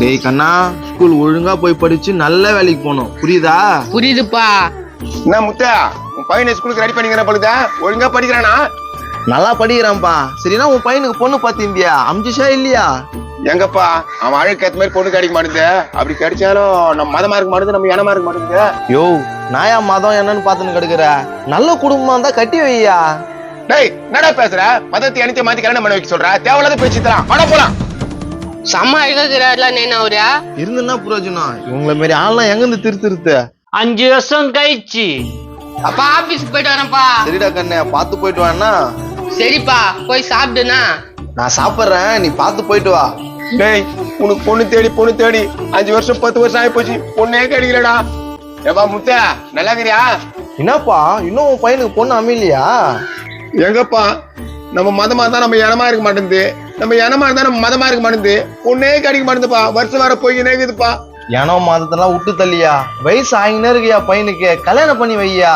டேய் கண்ணா ஸ்கூல் ஒழுங்கா போய் படிச்சு நல்ல வேலைக்கு போகணும். புரியுதா? புரியுதுப்பா. என்ன முத்தா உன் பையனை ஸ்கூலுக்கு ரெடி பண்ணிக்கிற பொழுதா ஒழுங்கா படிக்கிறானா? நல்லா படிக்கிறான்ப்பா. சரினா உன் பையனுக்கு பொண்ணு பார்த்திருந்தியா அமிச்சிஷா இல்லையா? எங்கப்பா அவன் அழகுக்கு ஏத்த மாதிரி பொண்ணு கிடைக்க மாட்டேங்குது. அப்படி கிடைச்சாலும் நம்ம மதமா இருக்க மாட்டேங்குது நம்ம இனமா இருக்க மாட்டேங்குது யோ நாயா மதம் என்னன்னு பார்த்துன்னு கிடக்குற. நல்ல குடும்பமா இருந்தா கட்டி வையா? டேய் என்னடா பேசுற? மதத்தை அனைத்தையும் மாத்தி கல்யாணம் பண்ண வைக்க சொல்ற? தேவையில்லாத பேச்சு தரான் படம் போலாம். செம்ம அழகாக்குறாருல நேனா அவரா. இருந்துன்னா பிரயோஜனம் இவங்கள மாரி ஆள்லாம் எங்க இருந்து திருத்திருத்து அஞ்சு வருஷம் கழிச்சு. அப்பா ஆபீஸ்க்கு போயிட்டு வரேன்ப்பா. சரிடா கண்ணே பார்த்து போயிட்டு வாண்ணா சரிப்பா போய் சாப்பிடுனா நான் சாப்பிட்றேன் நீ பார்த்து போயிட்டு வா. டேய் உனக்கு பொண்ணு தேடி பொண்ணு தேடி. அஞ்சு வருஷம் பத்து வருஷம் ஆகி போச்சு பொண்ணே கிடைக்கலடா. ஏப்பா முத்தா நல்லா இருக்கிறியா? என்னப்பா இன்னும் உன் பையனுக்கு பொண்ணு அமையலையா? எங்கப்பா நம்ம மதமா இருந்தா நம்ம இனமா இருக்க மாட்டேங்குது. நம்ம இனமா இருந்தா நம்ம மதமா இருக்க மாட்டேங்குது பொண்ணே கிடைக்க மாட்டேங்குதுப்பா வருஷம் வர போய் இருக்குதுப்பா ஏனோ மதத்தெல்லாம் விட்டு தள்ளியா? வயசு ஆகினே இருக்கியா பையனுக்கு? கல்யாணம் பண்ணி வையா?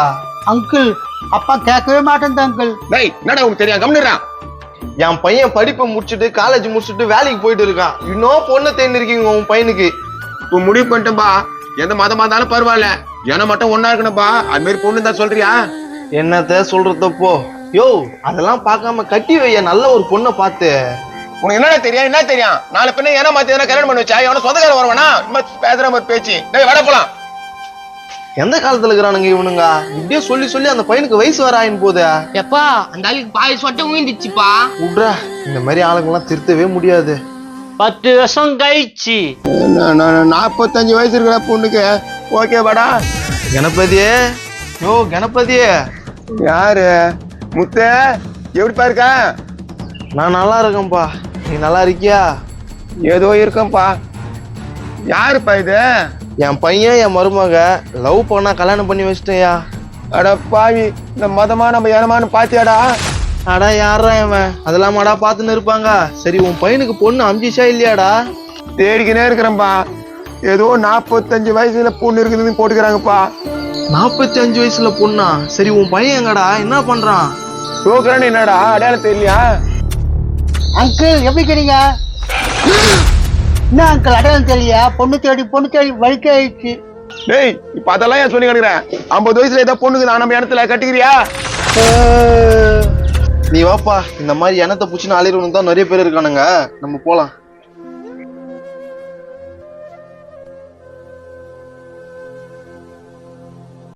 அங்கிள் அப்பா கேட்கவே மாட்டேன் அங்கிள். டேய் என்னடா உனக்கு தெரியும்? கம்னுறான் என் பையன் படிப்பை முடிச்சுட்டு காலேஜ் முடிச்சுட்டு வேலைக்கு போயிட்டு இருக்கான். இன்னும் பொண்ணு தேர்ந்து இருக்கீங்க உன் பையனுக்கு. இப்போ முடிவு பண்ணிட்டேன்பா. எந்த மதமா இருந்தாலும் பரவாயில்ல. இனம் மட்டும் ஒண்ணா இருக்கணும்பா. அது மாதிரி பொண்ணு தான் சொல்றியா? என்னத்த சொல்றதப்போ யோ அதெல்லாம் பார்க்காம கட்டி வையா நல்ல ஒரு பொண்ணை பார்த்து. உனக்கு என்னடா தெரியும்? என்ன தெரியும்? நாளை பின்ன ஏன்னா மாத்தி எதனா கல்யாணம் பண்ணி வச்சா எவன சொந்தக்கார வருவானா? பேசுற மாதிரி பேச்சு. டேய் வட போலாம். எந்த காலத்துல இருக்கிறானுங்க இவனுங்க? இப்படியே சொல்லி சொல்லி அந்த பையனுக்கு வயசு வர ஆயின் போதே. எப்பா அந்த ஆளுக்கு பாய் சொட்ட ஊந்துச்சுப்பா விட்றா இந்த மாதிரி ஆளுங்கெல்லாம் திருத்தவே முடியாது. பத்து வருஷம் கழிச்சு. நாற்பத்தஞ்சு வயசு இருக்கிற பொண்ணுக்கு ஓகே வாடா. கணபதியே? யோ கணபதியே. யாரு? முத்த எப்படிப்பா இருக்க? நான் நல்லா இருக்கேன்ப்பா. நீ நல்லா இருக்கியா? ஏதோ இருக்கேன்ப்பா. யாருப்பா இது? என் பையன் என் மருமக லவ் பண்ணா கல்யாணம் பண்ணி வச்சிட்டேயா அட பாவி இந்த மதமா நம்ம இனமானு பாத்தியாடா? அடா யாரா இவன்? அதெல்லாம் மாடா பார்த்துன்னு இருப்பாங்க. சரி உன் பையனுக்கு பொண்ணு அமிச்சிச்சா இல்லையாடா? தேடிக்கினே இருக்கிறேன்ப்பா ஏதோ நாற்பத்தஞ்சு வயசுல பொண்ணு இருக்குதுன்னு போட்டுக்கிறாங்கப்பா. நாற்பத்தி அஞ்சு வயசுல பொண்ணா? சரி உன் பையன் எங்கடா? என்ன பண்றான்? ப்ரோக்ராம் என்னடா? அடையாளம் தெரியலையா? அங்கிள் எப்படி இருக்கிறீங்க என்ன அங்கிள் அடையாளம் தெரியலையா? பொண்ணு தேடி பொண்ணு தேடி வழிக்க ஆயிடுச்சு. டேய் இப்ப அதெல்லாம் ஏன் சொல்லி கிடக்குறேன் ஐம்பது வயசுல ஏதோ பொண்ணுக்கு நான் நம்ம இடத்துல கட்டிக்கிறியா? நீ வாப்பா இந்த மாதிரி எண்ணத்தை பூச்சின்னு அலையிறவனுக்கு தான் நிறைய பேர் இருக்கானுங்க. நம்ம போலாம்.